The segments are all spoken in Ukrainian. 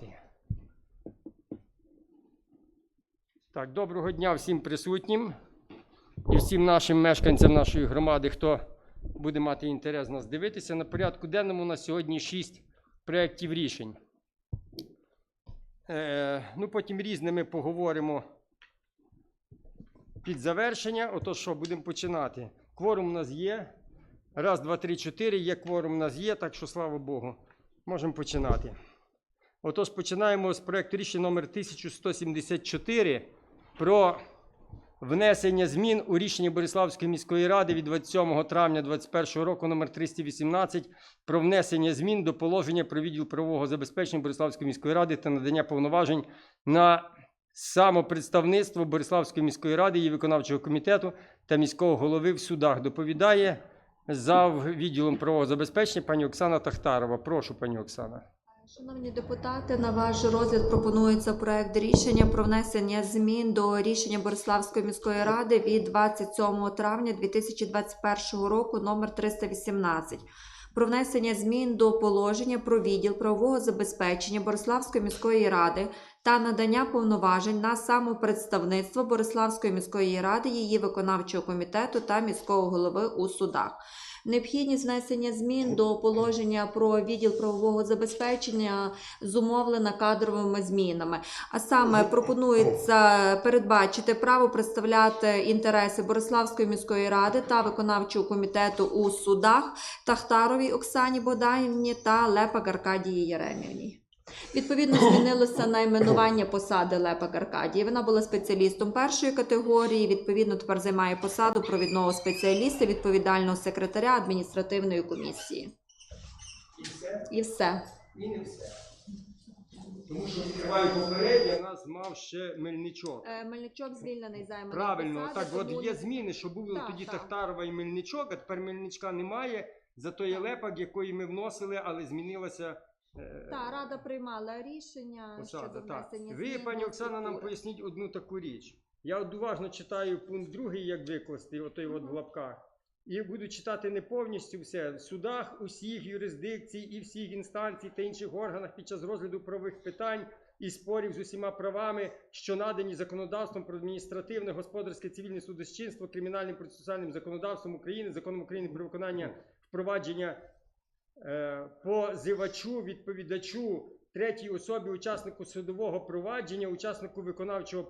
починати. Так, доброго дня всім присутнім і всім нашим мешканцям нашої громади, хто буде мати інтерес нас дивитися. На порядку денному на сьогодні 6 проєктів рішень. Е, ну, потім різними поговоримо під завершення. Отож, що, будемо починати. Кворум у нас є. Раз, два, три, чотири. Є кворум у нас є, так що слава Богу. Можемо починати. Отож, починаємо з проєкту рішення номер 1174 про внесення змін у рішення Бориславської міської ради від 27 травня 2021 року номер 318 про внесення змін до положення про відділ правового забезпечення Бориславської міської ради та надання повноважень на самопредставництво Бориславської міської ради, її виконавчого комітету та міського голови в судах. Доповідає зав відділом правового забезпечення пані Оксана Тахтарова. Прошу, пані Оксана. Шановні депутати, на ваш розгляд пропонується проект рішення про внесення змін до рішення Бориславської міської ради від 27 травня 2021 року номер 318 про внесення змін до положення про відділ правового забезпечення Бориславської міської ради та надання повноважень на самопредставництво Бориславської міської ради, її виконавчого комітету та міського голови у судах. Необхідність внесення змін до положення про відділ правового забезпечення зумовлена кадровими змінами. А саме пропонується передбачити право представляти інтереси Бориславської міської ради та виконавчого комітету у судах Тахтаровій Оксані Бодаївні та Лепак Аркадії Єремівні. Відповідно, змінилося найменування посади Лепак Аркадії. Вона була спеціалістом першої категорії. Відповідно, тепер займає посаду провідного спеціаліста, відповідального секретаря адміністративної комісії. І все? І все. Не все. Тому що відкриваю попереднє, нас мав ще Мельничок. Е, Мельничок звільнений займаний. Правильно, так от є зміни, що були Так, тоді так. Тахтарова і Мельничок, а тепер Мельничка немає. Зато є лепак, якої ми вносили, але змінилася е, Так, рада приймала рішення посада. щодо Так. внесення Ви, змін пані до Оксана, нам структури. поясніть одну таку річ. Я от уважно читаю пункт другий, як викласти, отой от в Мгм. лапках. І буду читати не повністю все. В судах усіх юрисдикцій і всіх інстанцій та інших органах під час розгляду правових питань і спорів з усіма правами, що надані законодавством про адміністративне, господарське, цивільне судочинство, кримінальним процесуальним законодавством України, законом України про виконання впровадження позивачу, відповідачу, третій особі, учаснику судового провадження, учаснику виконавчого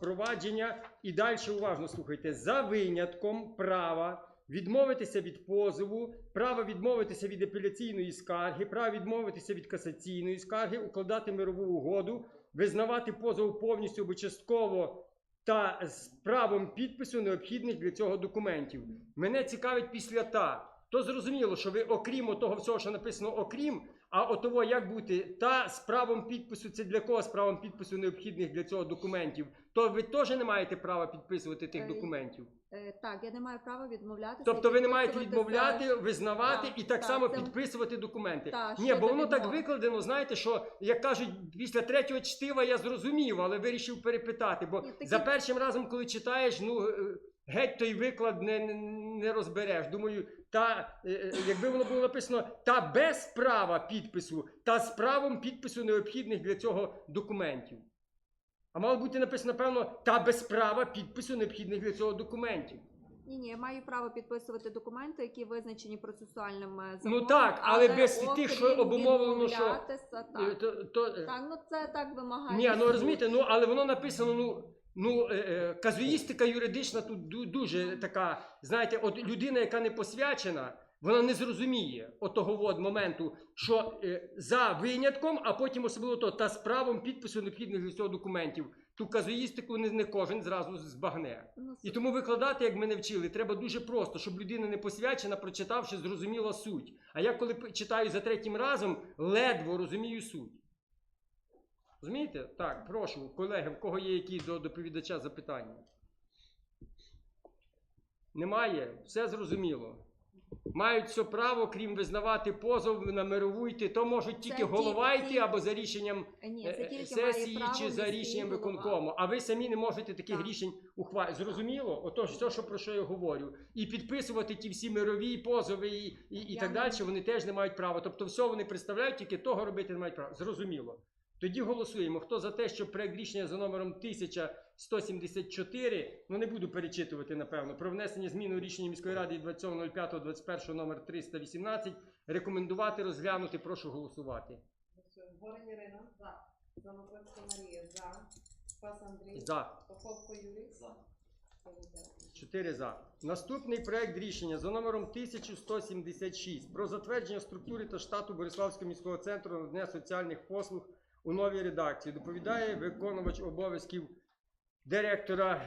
провадження. І далі уважно слухайте, за винятком права. Відмовитися від позову, право відмовитися від апеляційної скарги, право відмовитися від касаційної скарги, укладати мирову угоду, визнавати позов повністю або частково та з правом підпису необхідних для цього документів. Мене цікавить після та. То зрозуміло, що ви, окрім того всього, що написано окрім, а отого як бути та з правом підпису, це для кого з правом підпису необхідних для цього документів, то ви теж не маєте права підписувати тих Е, документів. Е, Так, я не маю права відмовлятися. Тобто ви не маєте відмовляти, визнавати Так, і так так, само це- підписувати документи. Так, Ні, щодо бо воно так викладено, знаєте, що як кажуть, після третього чтива я зрозумів, але вирішив перепитати. Бо Ні, такі- за першим разом, коли читаєш, ну е, геть той виклад не, не, розбереш. Думаю, та е, е, якби воно було написано та без права підпису, та з правом підпису необхідних для цього документів. А мало бути написано, певно, та без права підпису необхідних для цього документів. Ні, ні, я маю право підписувати документи, які визначені процесуальним е, Ну так, але без тих, що обумовлено, що- Так. То, то, так, ну це так вимагає. Ні, ну розумієте, ну але воно написано, ну. Ну, е, е, казуїстика юридична тут дуже така, знаєте, от людина, яка не посвячена, вона не зрозуміє отого от моменту, що е, за винятком, а потім особливо то, та з правом підпису необхідних для цього документів. Ту казуїстику не, не кожен зразу збагне. Ну, І тому викладати, як мене вчили, треба дуже просто, щоб людина не посвячена, прочитавши, зрозуміла суть. А я коли читаю за третім разом, ледве розумію суть. Розумієте? Так, прошу, колеги, в кого є які до доповідача запитання? Немає? Все зрозуміло. Мають все право, крім визнавати позов на мирову йти, то можуть тільки ті- голова йти або за рішенням Ні, е, це е, тільки сесії має право чи за міський рішенням голова. виконкому. А ви самі не можете таких Так. рішень ухвалити. Зрозуміло? Отож, все, що про що я говорю. І підписувати ті всі мирові позови і, і, і Я так не- далі, вони теж не мають права. Тобто, все вони представляють, тільки того робити не мають права. Зрозуміло. Тоді голосуємо. Хто за те, щоб проект рішення за номером 1174, ну не буду перечитувати, напевно, про внесення змін у рішення міської ради від 27.05.21 номер 318, рекомендувати, розглянути, прошу голосувати. Горень Ірина. За. Занопецька Марія. За. Спас Андрій. За. Поповко Юрій. За. 4 за. Наступний проект рішення за номером 1176 про затвердження структури та штату Бориславського міського центру надання соціальних послуг у новій редакції. Доповідає виконувач обов'язків директора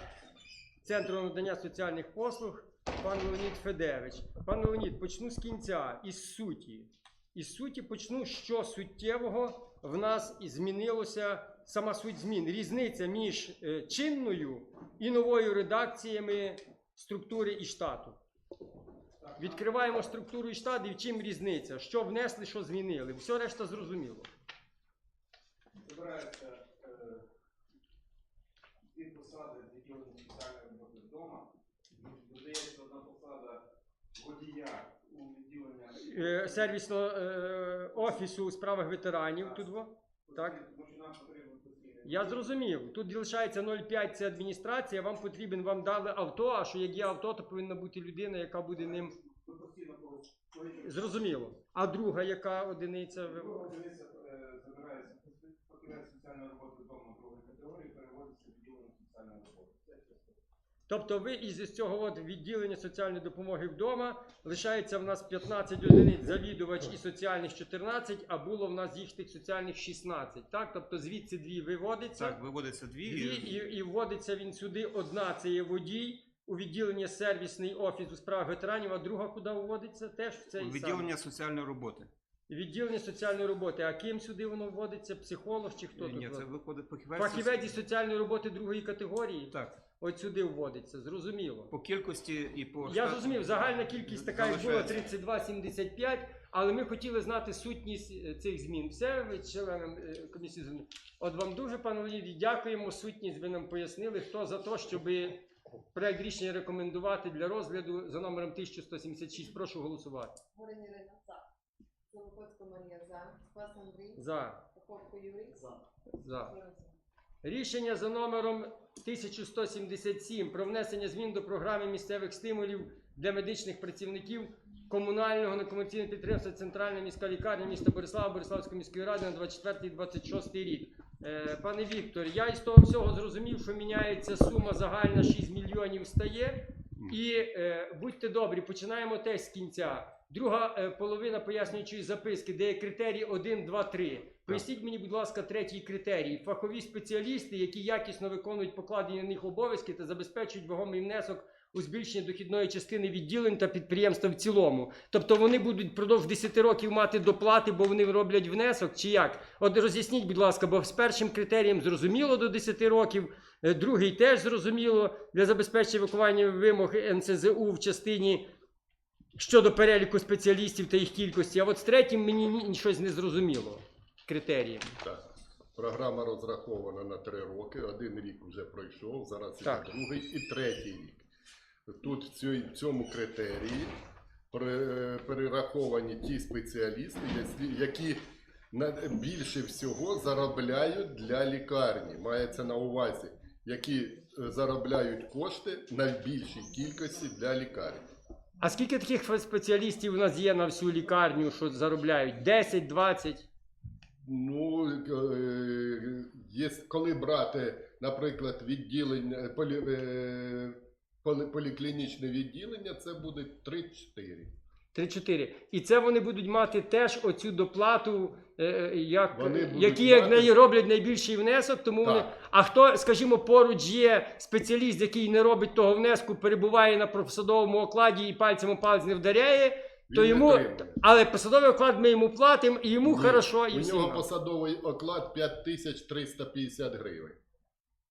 Центру надання соціальних послуг пан Леонід Федевич. Пан Леонід, почну з кінця, із суті. Із суті почну, що суттєвого в нас змінилося сама суть змін. Різниця між е, чинною і новою редакціями структури і штату. Відкриваємо структуру і штат, і в чим різниця? Що внесли, що змінили. Все решта зрозуміло. Збирається е, дві посади відділення соціальної роботи вдома. Додається одна посада водія у відділення Е, Сервісного е, офісу у справах ветеранів. Тут так. Потрібно постійно. Я зрозумів. Тут лишається 0,5 це адміністрація. Вам потрібен, вам дали авто. А що як є авто, то повинна бути людина, яка буде ним. Зрозуміло. А друга яка одиниця? Друга одиниця е, забирається фахівець соціальної роботи вдома другої категорії, переводиться в відділення соціальної роботи. Це частина. Тобто ви із цього от відділення соціальної допомоги вдома лишається в нас 15 одиниць завідувач і соціальних 14, а було в нас їх тих соціальних 16. Так? Тобто звідси дві виводиться. Так, виводиться дві. Дві і- і, вводиться він сюди. Одна це є водій у відділення сервісний офіс у справах ветеранів, а друга куди вводиться? Теж в цей Відділення соціальної роботи. відділення соціальної роботи. А ким сюди воно вводиться? Психолог чи хто Ні, тут? це виходить фахівець. Фахівець із соціальної роботи другої категорії. Так, От сюди вводиться, зрозуміло. по кількості і по Я штату зрозумів, загальна кількість така як була залишається. 32,75, але ми хотіли знати сутність е, цих змін. Все ви членам е, комісії зрозуміли. От вам дуже, пане Леоніді, дякуємо. Сутність ви нам пояснили. Хто за те, щоб проект рішення рекомендувати для розгляду за номером 1176. Прошу голосувати. Горень Ірина. За. Занопецька Марія. За. Спас Андрій. За. Поповко Юрій. За. За. Рішення за номером 1177 про внесення змін до програми місцевих стимулів для медичних працівників комунального некомерційного підприємства Центральна міська лікарня міста Борислава Бориславської міської ради на 24-26 рік. Е, пане Віктор, я із того всього зрозумів, що міняється сума загальна 6 мільйонів стає. І е, будьте добрі, починаємо теж з кінця. Друга е, половина пояснюючої записки, де є критерії 1, 2, 3. Поясніть мені, будь ласка, третій критерій. Фахові спеціалісти, які якісно виконують покладені на них обов'язки та забезпечують вагомий внесок у збільшення дохідної частини відділень та підприємства в цілому. Тобто вони будуть впродовж 10 років мати доплати, бо вони роблять внесок, чи як? От роз'ясніть, будь ласка, бо з першим критерієм зрозуміло до 10 років, е, другий теж зрозуміло для забезпечення виконання вимог НСЗУ в частині щодо переліку спеціалістів та їх кількості. А от з третім мені ні- щось не зрозуміло. Критерії. Так. Програма розрахована на три роки. Один рік вже пройшов, зараз Так. другий і третій рік. Тут в цьому критерії перераховані ті спеціалісти, які- більше всього заробляють для лікарні. Мається на увазі, які е, заробляють кошти на більшій кількості для лікарні. А скільки таких спеціалістів у нас є на всю лікарню, що заробляють? 10, 20? Ну, е, є, коли брати, наприклад, відділення, полі, е, полі- поліклінічне відділення, це буде 3-4. 3-4. І це вони будуть мати теж оцю доплату, е, як, які як мати- неї роблять найбільший внесок. Тому вони. А хто, скажімо, поруч є спеціаліст, який не робить того внеску, перебуває на профсадовому окладі і пальцем у палець не вдаряє, то йому. Але посадовий оклад ми йому платимо, і йому хорошо, і У всім. нього нам. посадовий оклад 5350 гривень.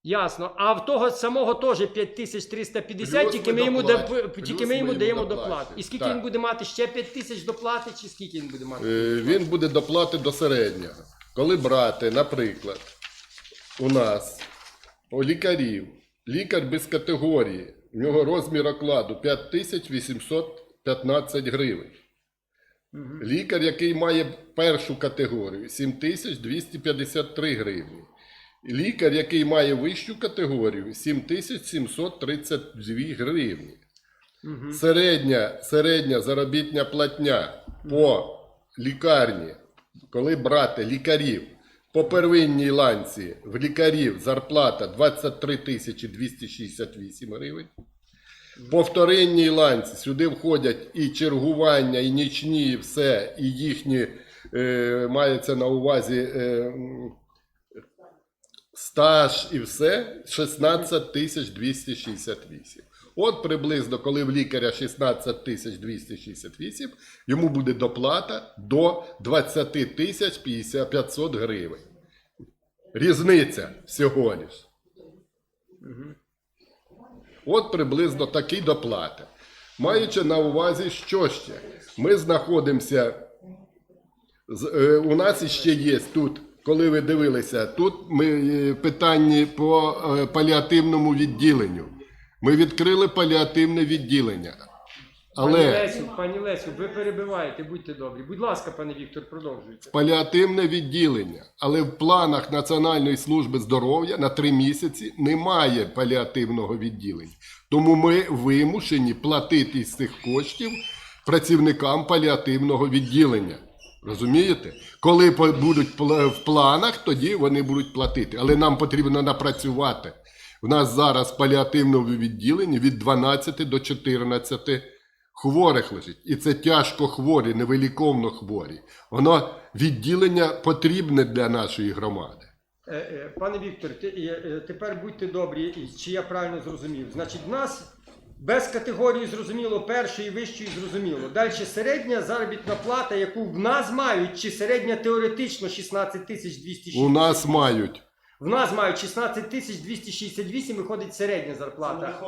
Ясно. А в того самого теж 5350, Плюс тільки ми ми йому, доплат- плюс тільки ми ми йому йому даємо доплачуємо. доплату. І скільки Так. він буде мати? Ще 5 тисяч доплати, чи скільки він буде мати? Е, Він буде доплати до середнього. Коли брати, наприклад, у нас у лікарів, лікар без категорії, в нього розмір окладу 5815 гривень. Мгм. Лікар, який має першу категорію 7253 гривні. Лікар, який має вищу категорію 7732 гривні. Мгм. Середня, середня заробітня платня по лікарні, коли брати лікарів по первинній ланці в лікарів зарплата 23 268 гривень. По вторинній ланці сюди входять і чергування, і нічні, і все, і їхні е, мається на увазі е, стаж і все 16 268. От приблизно, коли в лікаря 16 268, йому буде доплата до 20 тисяч 500 гривень. Різниця всього лиш. От приблизно такі доплати. Маючи на увазі, що ще? Ми знаходимося. е, У нас ще є тут, коли ви дивилися, тут ми е, питання по е, паліативному відділенню. Ми відкрили паліативне відділення. Пані Але Лесю, пані Лесю, ви перебиваєте, будьте добрі. Будь ласка, пане Віктор, продовжуйте. паліативне відділення, але в планах Національної служби здоров'я на три місяці немає паліативного відділення. Тому ми вимушені платити з цих коштів працівникам паліативного відділення. Розумієте? Коли по- будуть пла- в планах, тоді вони будуть платити. Але нам потрібно напрацювати. У нас зараз в паліативному відділенні від 12 до 14 хворих лежить. І це тяжко хворі, невиліковно хворі. Воно відділення потрібне для нашої громади. Е, е, Пане Віктор, ти- е, тепер будьте добрі, чи я правильно зрозумів. Значить, в нас без категорії зрозуміло, першої, вищої зрозуміло. Далі середня заробітна плата, яку в нас мають, чи середня теоретично 16 тисяч 260. У нас мають. В нас мають 16 тисяч 268, виходить середня зарплата.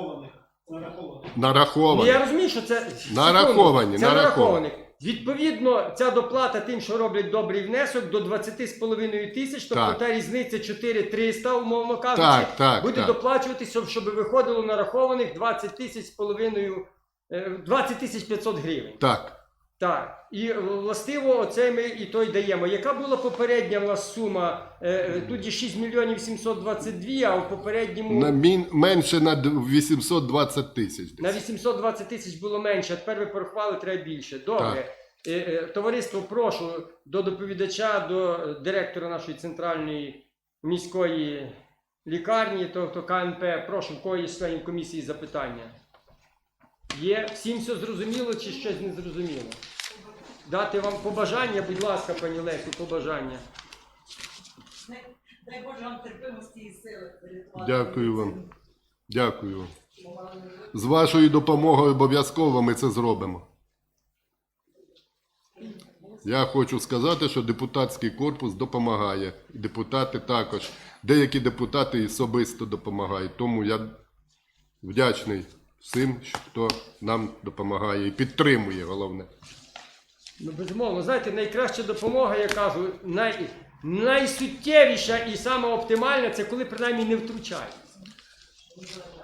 Нараховані. я розумію, що це Нараховані, Це нараховані. Відповідно, ця доплата тим, що роблять добрий внесок, до 20,5 тисяч, тобто Так. та різниця 4300, умовно кажучи, Так, так, буде так. доплачуватися, щоб виходило нарахованих 20 тисяч з половиною, е, 20 тисяч 500 гривень. Так. Так, і властиво оце ми і то й даємо. Яка була попередня в нас сума? Е, е, Тут є 6 мільйонів 722, а в попередньому На мін... Менше на д- 820 тисяч. десь. на 820 тисяч було менше, а тепер ви порахували, треба більше. Добре. Е, е, Товариство, прошу до доповідача, до е, директора нашої центральної міської лікарні, тобто КНП, прошу, в кого є з членів комісії запитання. Є всім все зрозуміло чи щось не зрозуміло? Дати вам побажання, будь ласка, пані Лесю, побажання. Дай Боже вам терпимості і сили. врятувати Дякую вам. Дякую вам. З вашою допомогою обов'язково ми це зробимо. Я хочу сказати, що депутатський корпус допомагає. І Депутати також. Деякі депутати особисто допомагають. Тому я вдячний всім, хто нам допомагає і підтримує головне. Ну, безумовно, знаєте, найкраща допомога, я кажу, най, найсуттєвіша і оптимальна це коли принаймні не втручаються.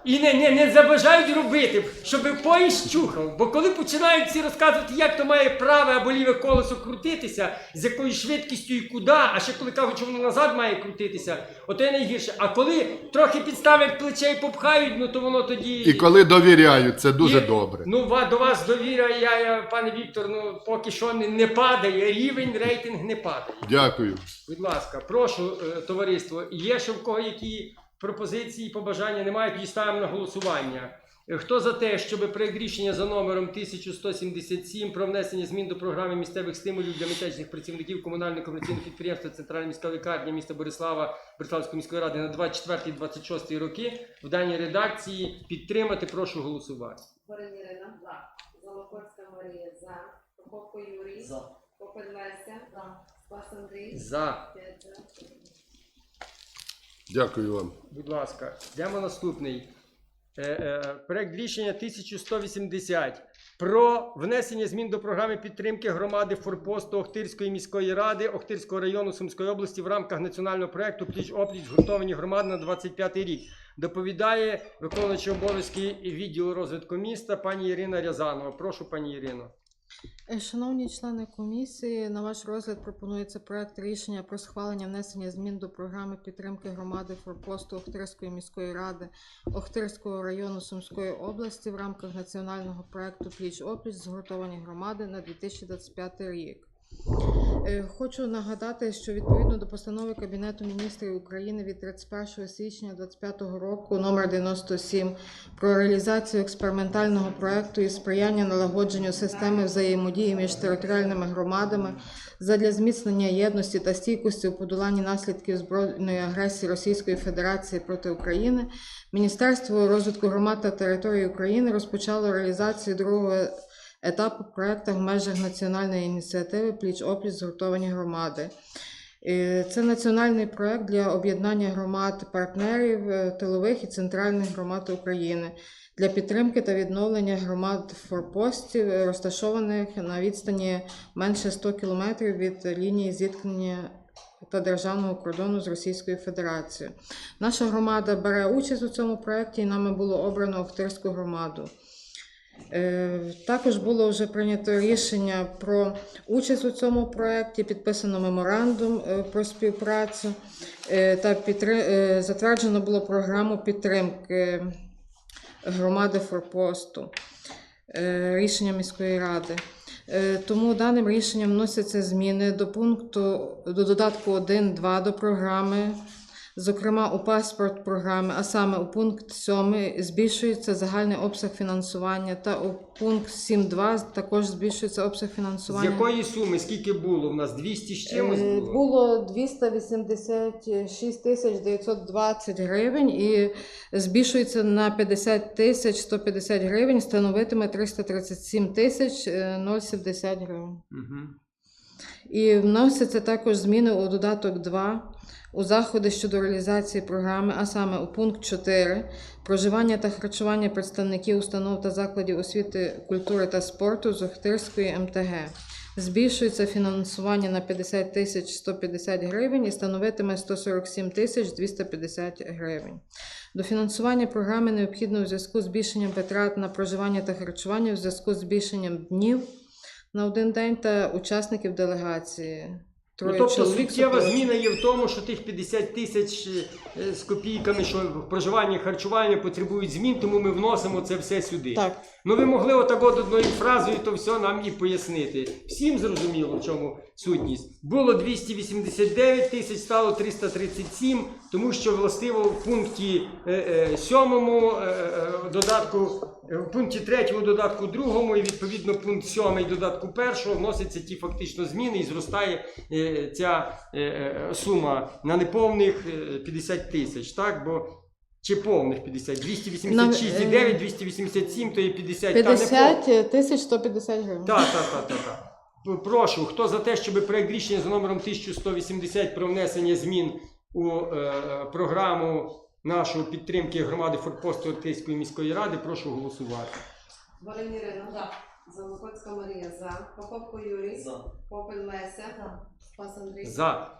І не, не, не забажають робити, щоб поїзд чухав. Бо коли починають всі розказувати, як то має праве або ліве колесо крутитися, з якою швидкістю і куди, а ще коли кажуть, що воно назад має крутитися, ото є найгірше. А коли трохи підставлять плече і попхають, ну то воно тоді. І коли довіряють, це дуже І, добре. Ну, до вас довіра, я, я, пане Віктор, ну поки що не, не падає, рівень рейтинг не падає. Дякую. Будь ласка, прошу, е, товариство, є ще в кого які пропозиції, побажання немає, тоді ставимо на голосування. Хто за те, щоб проект рішення за номером 1177 про внесення змін до програми місцевих стимулів для мітечних працівників комунального комерційного підприємства Центральна міська лікарня міста Борислава Бориславської міської ради на 24-26 роки в даній редакції підтримати, прошу голосувати. Горин Ірина. За. Залопольська Марія. За. Попко Юрій. За. Попель Леся. За. Спас Андрій. За. Дякую вам. Будь ласка, йдемо наступний. Е, е, проект рішення 1180 про внесення змін до програми підтримки громади Форпосту Охтирської міської ради Охтирського району Сумської області в рамках національного проекту Пліч опліч згуртовані громади на 25 рік. Доповідає виконуючий обов'язки відділу розвитку міста пані Ірина Рязанова. Прошу, пані Ірино. Е, Шановні члени комісії, на ваш розгляд пропонується проект рішення про схвалення внесення змін до програми підтримки громади форпосту Охтирської міської ради Охтирського району Сумської області в рамках національного проекту Пліч опліч згуртовані громади на 2025 рік. Е, Хочу нагадати, що відповідно до постанови Кабінету міністрів України від 31 січня 2025 року номер 97 про реалізацію експериментального проекту і сприяння налагодженню системи взаємодії між територіальними громадами задля зміцнення єдності та стійкості у подоланні наслідків збройної агресії Російської Федерації проти України, Міністерство розвитку громад та території України розпочало реалізацію другого етапу проекту в межах національної ініціативи Пліч опліч згуртовані громади. Це національний проект для об'єднання громад партнерів е, тилових і центральних громад України для підтримки та відновлення громад форпостів, е, розташованих на відстані менше 100 кілометрів від лінії зіткнення та державного кордону з Російською Федерацією. Наша громада бере участь у цьому проєкті і нами було обрано Охтирську громаду. Е, Також було вже прийнято рішення про участь у цьому проєкті, підписано меморандум е, про співпрацю е, та затверджено було програму підтримки громади Форпосту рішення міської ради. Тому даним рішенням вносяться зміни до пункту до додатку 1.2 до програми. Зокрема, у паспорт програми, а саме у пункт 7 збільшується загальний обсяг фінансування, та у пункт 7.2 також збільшується обсяг З фінансування. якої суми? Скільки було? У нас 200 з чимось Е, було? Було 286 тисяч 920 гривень і збільшується на 50 тисяч 150 гривень, становитиме 337 тисяч е, 070 гривень. Угу. І вносяться також зміни у додаток 2 у заходи щодо реалізації програми, а саме у пункт 4 проживання та харчування представників установ та закладів освіти, культури та спорту з Охтирської МТГ. Збільшується фінансування на 50 тисяч 150 гривень і становитиме 147 тисяч 250 гривень. До фінансування програми необхідно у зв'язку з збільшенням витрат на проживання та харчування, у зв'язку з збільшенням днів на один день та учасників делегації. Ну, тобто чоловік, суттєва супроводжує- зміна є в тому, що тих 50 тисяч е, з копійками, що проживання харчування потребують змін, тому ми вносимо це все сюди. Так, Ну ви могли отак от одною фразою то все нам і пояснити. Всім зрозуміло, в чому сутність. Було 289 тисяч, стало 337, тому що властиво в пункті е, е, сьомому е, е, додатку, в пункті третьому додатку другому і відповідно пункт сьомий додатку першого вносяться ті фактично зміни і зростає ця сума на неповних е, 50 тисяч, так? Бо чи повних 50? 286 і Нам, е, 9, 287, то є 50. Та, не повних. 50 тисяч 150 гривень. Так, так, так, так. так. Прошу, хто за те, щоб проект рішення за номером 1180 про внесення змін у е, програму нашої підтримки громади Форпосту Ортейської міської ради, прошу голосувати. Волинь Ірина. За. Залопецька Марія. За. Поповко Юрій. За. Попель Леся. Спас Андрій. За.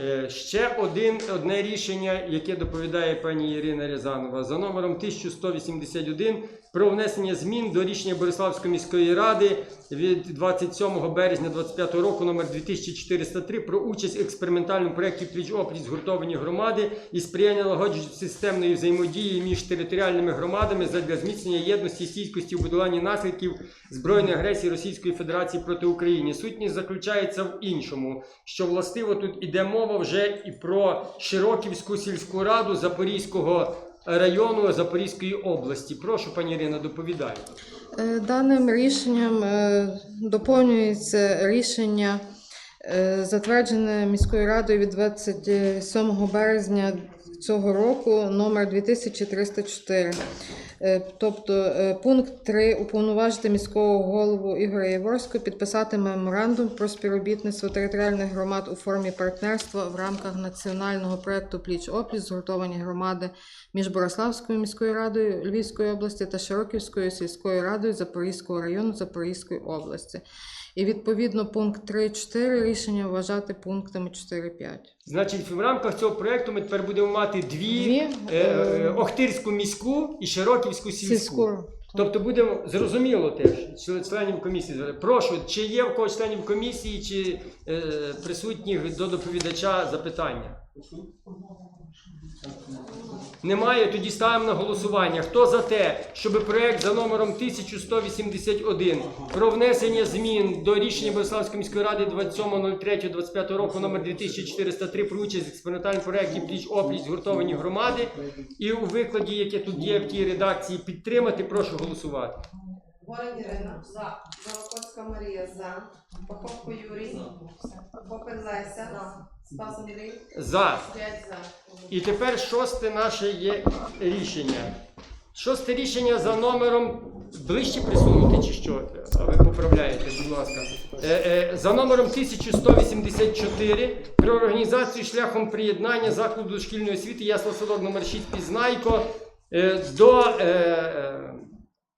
Е, Ще один, одне рішення, яке доповідає пані Ірина Рязанова, за номером 1181 про внесення змін до рішення Бориславської міської ради від 27 березня 25 року номер 2403 про участь в експериментальному проєкті пліч опліч згуртовані громади і сприяння налагодженню системної взаємодії між територіальними громадами задля зміцнення єдності і стійкості у подоланні наслідків збройної агресії Російської Федерації проти України. Сутність заключається в іншому, що властиво тут іде мова вже і про Широківську сільську раду Запорізького району Запорізької області. Прошу, пані Ірина, доповідайте. Е, Даним рішенням е, доповнюється рішення, е, затверджене міською радою від 27 березня цього року, номер 2304. Е, Тобто е, пункт 3 уповноважити міського голову Ігоря Яворського підписати меморандум про співробітництво територіальних громад у формі партнерства в рамках національного проекту Пліч опліч згуртовані громади між Бориславською міською радою Львівської області та Широківською сільською радою Запорізького району Запорізької області. І відповідно пункт 3.4 рішення вважати пунктами 4.5. Значить, в рамках цього проєкту ми тепер будемо мати дві, Дві, е, е, е, Охтирську міську і Широківську сільську. Сільську. Тобто будемо зрозуміло теж член- членів комісії. Прошу, чи є в когось членів комісії, чи е, присутніх до доповідача запитання? Немає, тоді ставимо на голосування. Хто за те, щоб проект за номером 1181 про внесення змін до рішення Бориславської міської ради 27.03.25 року номер 2403 про участь в експериментальному проєкті пліч опліч згуртовані громади і у викладі, яке тут є в тій редакції, підтримати, прошу голосувати. Горень Ірина. За. Зарокоцька Марія. За. Поповко Юрій. Попин Леся. Спас Андрій. За. П'ять за. І тепер шосте наше є рішення. Шосте рішення за номером ближче присунути чи що? А ви поправляєте, будь ласка. Е, е, за номером 1184 про організацію шляхом приєднання закладу дошкільної освіти ясла садок номер 6 Пізнайко е, до е, е,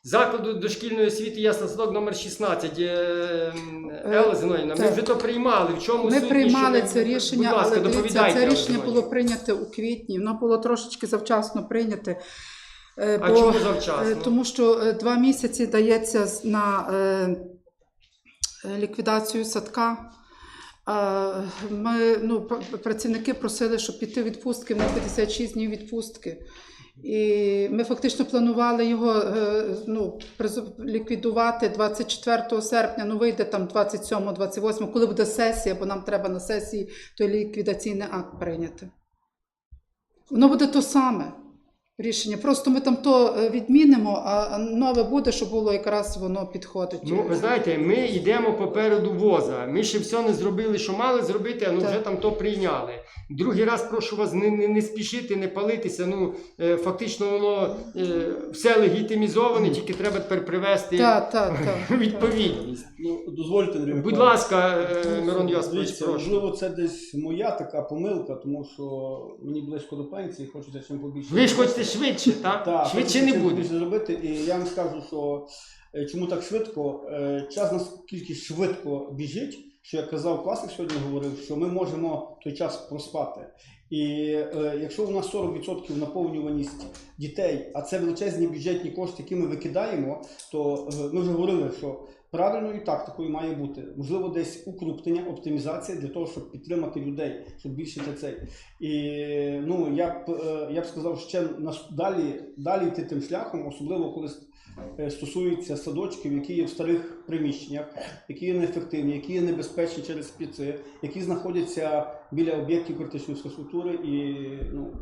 закладу дошкільної освіти ясла садок номер 16. Е, е, Елла ми так. вже то приймали. В чому Ми суть? приймали це рішення, Будь ласка, але дивіться, доповідайте, це Елла рішення Зіновівна. було прийнято у квітні. Воно було трошечки завчасно прийняте. е, А бо, чому е, завчасно? Тому що е, два місяці дається з- на е, е, ліквідацію садка. Е, Ми, ну, пр- працівники просили, щоб піти відпустки на 56 днів відпустки. І ми фактично планували його е, ну, ліквідувати 24 серпня, ну вийде там 27-28, коли буде сесія, бо нам треба на сесії той ліквідаційний акт прийняти. Воно буде то саме рішення. Просто ми там то е, відмінимо, а нове буде, щоб було якраз воно підходить. Ну, ви знаєте, ми йдемо попереду воза. Ми ще все не зробили, що мали зробити, а ну Так. вже там то прийняли. Другий раз прошу вас не, не, не спішити, не палитися. Ну е, фактично воно е, все легітимізоване, тільки треба тепер привести так, так. у відповідність. Ну, дозвольте, Андрій Будь Миколаївич. ласка, е, Мирон Йосипович, Дивіться, прошу. можливо, це десь моя така помилка, тому що мені близько до пенсії, хочеться чим побільше. Ви ж хочете швидше, так? Так, швидше не буде. зробити. І я вам скажу, що е, чому так швидко? Е, Час наскільки швидко біжить, що як казав класик сьогодні говорив, що ми можемо той час проспати. І е, якщо у нас 40% наповнюваність дітей, а це величезні бюджетні кошти, які ми викидаємо, то е, ми вже говорили, що правильною тактикою має бути можливо десь укрупнення, оптимізація для того, щоб підтримати людей, щоб більше для цей. І ну я б е, я б сказав, ще далі, далі йти тим шляхом, особливо коли е, стосується садочків, які є в старих приміщеннях, які є неефективні, які є небезпечні через спіци, які знаходяться біля об'єктів критичної інфраструктури. І ну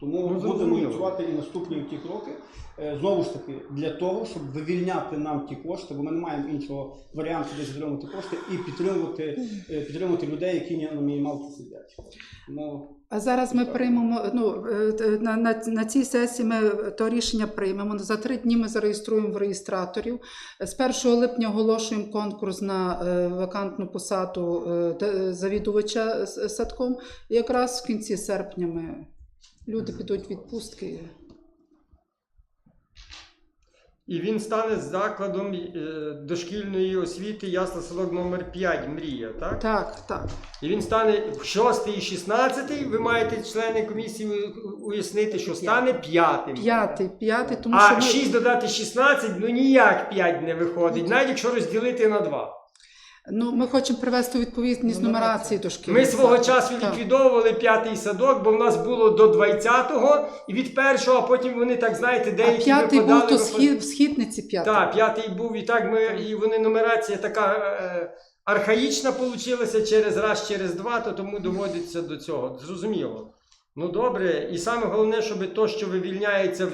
тому Ну, будемо ініціювати і наступні ті кроки. Е, Знову ж таки, для того, щоб вивільняти нам ті кошти, бо ми не маємо іншого варіанту, де отримати кошти, і підтримувати, е, підтримувати людей, які на мінімалці сидять. Ну, А зараз ми приймемо ну, е, на, на, на цій сесії ми то рішення приймемо. За три дні ми зареєструємо в реєстраторів. З 1 липня оголошуємо конкурс на вакантну посаду завідувача садком. І якраз в кінці серпня ми люди підуть відпустки. І він стане закладом е, дошкільної освіти ясла садок номер 5 Мрія, так? Так, так. І він стане в 6 і 16, ви маєте члени комісії уяснити, що стане п'ятим. П'ятий, п'ятий, тому А що ми... 6 додати 16, ну ніяк 5 не виходить, навіть якщо розділити на 2. Ну, ми хочемо привести у відповідність нумерації до шкіл. Ми свого часу Так. ліквідовували п'ятий садок, бо в нас було до 20-го, і від першого, а потім вони так, знаєте, А деякі п'ятий випадали. був то випад- схід, в східниці п'ятий. Так, п'ятий був, і так ми, і вони нумерація така е, архаїчна получилася через раз, через два, то тому доводиться до цього. Зрозуміло. Ну добре, і саме головне, щоб то, що вивільняється в,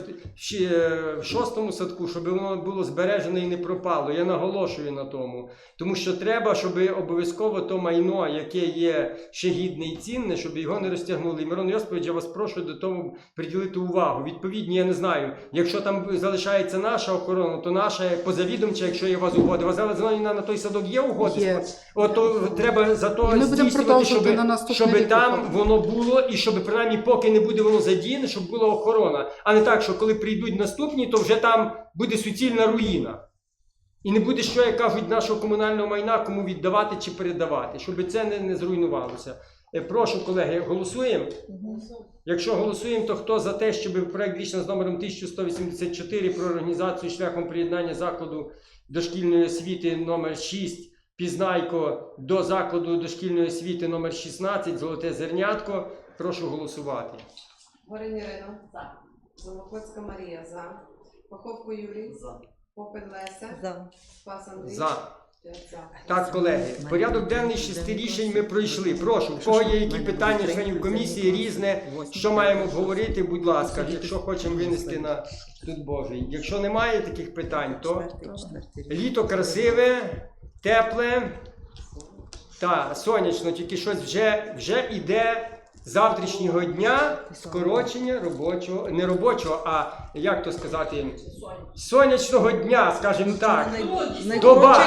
е, в шостому садку, щоб воно було збережено і не пропало. Я наголошую на тому. Тому що треба, щоб обов'язково то майно, яке є ще гідне і цінне, щоб його не розтягнули. І Мирон Йосипович, я вас прошу до того приділити увагу. Відповідні, я не знаю, якщо там залишається наша охорона, то наша позавідомча, якщо є у вас угоди. У вас зараз на той садок є угоди? Є. От то треба за то здійснювати, щоб, щоб там воно було, і щоб принаймні поки не буде воно задіяне, щоб була охорона. А не так, що коли прийдуть наступні, то вже там буде суцільна руїна. І не буде, що як кажуть, нашого комунального майна кому віддавати чи передавати, щоб це не, не зруйнувалося. Е, Прошу, колеги, голосуємо. Якщо голосуємо, то хто за те, щоб проект рішення з номером 1184 про організацію шляхом приєднання закладу дошкільної освіти номер 6 Пізнайко до закладу дошкільної освіти номер 16 Золоте Зернятко, прошу голосувати. Горень Ірина. За. Голокоцька Марія. За. Поховко Юрій. За. Попель Леся. За. Спас Андрій. За. Так, колеги, порядок денний шести рішень ми пройшли. Прошу, в кого є які питання членів комісії різне, що маємо обговорити, будь ласка, якщо хочемо винести на суд Божий. Якщо немає таких питань, то літо красиве, тепле та сонячно, тільки щось вже, вже іде з завтрашнього дня скорочення робочого, не робочого, а як то сказати, сонячного дня, скажімо так. Доба.